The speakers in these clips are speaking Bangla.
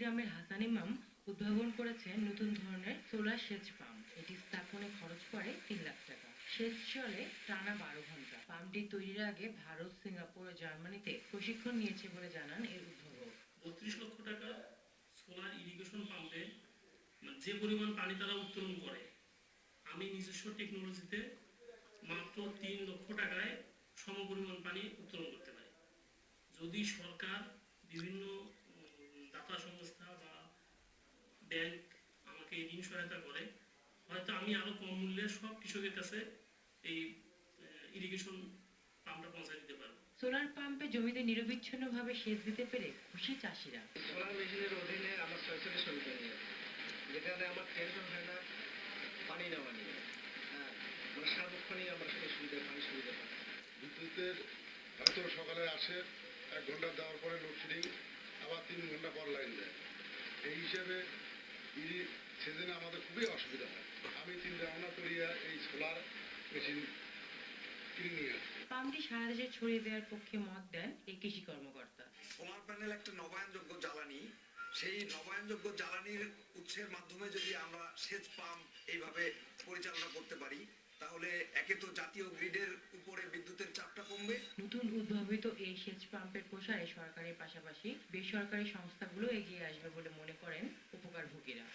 গ্রামের হাসান ইমাম উদ্ভাবন করেছেন নতুন ধরনের সোলার সেচ পাম্প এটি স্থাপনে খরচ পড়ে তিন লাখ টাকা। সেচ চলে টানা বারো ঘণ্টা। পাম্পটি তৈরির আগে ভারত, সিঙ্গাপুর ও জার্মানিতে প্রশিক্ষণ নিয়েছে বলে জানান এর উদ্ভাবক। বত্রিশ লক্ষ টাকা সোলার ইরিগেশন পাম্পে যে পরিমাণ পানি তারা উত্তোলন করে, আমি নিজস্ব টেকনোলজিতে মাত্র তিন লক্ষ টাকায় সমপরিমাণ পানি উত্তোলন করতে পারি। যদি সরকার বিভিন্ন ব্যাংক আমাকে এই ঋণ সহায়তা করে হয়তো আমি আরও কম মূল্যে সব কৃষকের কাছে এই ইরিগেশন পাম্পটা পৌঁছে দিতে পারব। সোলার পাম্পে জমিতে নিরবিচ্ছিন্নভাবে সেচ দিতে পেরে খুশি চাষিরা। সোলার মেশিনের অধীনে আমার সরাসরি সুবিধা নিয়ে যেখানে আমার টেনশন হয় না পানি নেওয়া নিয়ে হ্যাঁ মানে সার্বক্ষণিক আমরা সেই সুবিধা পানি সুবিধা পাই বিদ্যুতের হয়তো সকালে আসে এক ঘণ্টা দেওয়ার পরে লোডশেডিং আবার তিন ঘণ্টা পর লাইন দেয় এই হিসেবে সেদিনে আমাদের খুবই অসুবিধা হয়। আমি চিন্তা ভাবনা করিয়া এই সোলার মেশিন কিনে নিয়ে আসি পাম্পটি সারা দেশে ছড়িয়ে দেওয়ার পক্ষে মত দেন এই কৃষি কর্মকর্তা। সোলার প্যানেল একটা নবায়নযোগ্য জ্বালানি। সেই নবায়নযোগ্য জ্বালানির উৎসের মাধ্যমে যদি আমরা সেচ পাম্প এইভাবে পরিচালনা করতে পারি তাহলে একে তো জাতীয় গ্রিডের উপরে বিদ্যুতের চাপটা কমবে। নতুন উদ্ভাবিত এই সেচ পাম্পের প্রসারে সরকারের পাশাপাশি বেসরকারি সংস্থাগুলো এগিয়ে আসবে বলে মনে করেন উপকারভোগীরা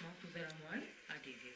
মাহফুজা রহমান আটিভি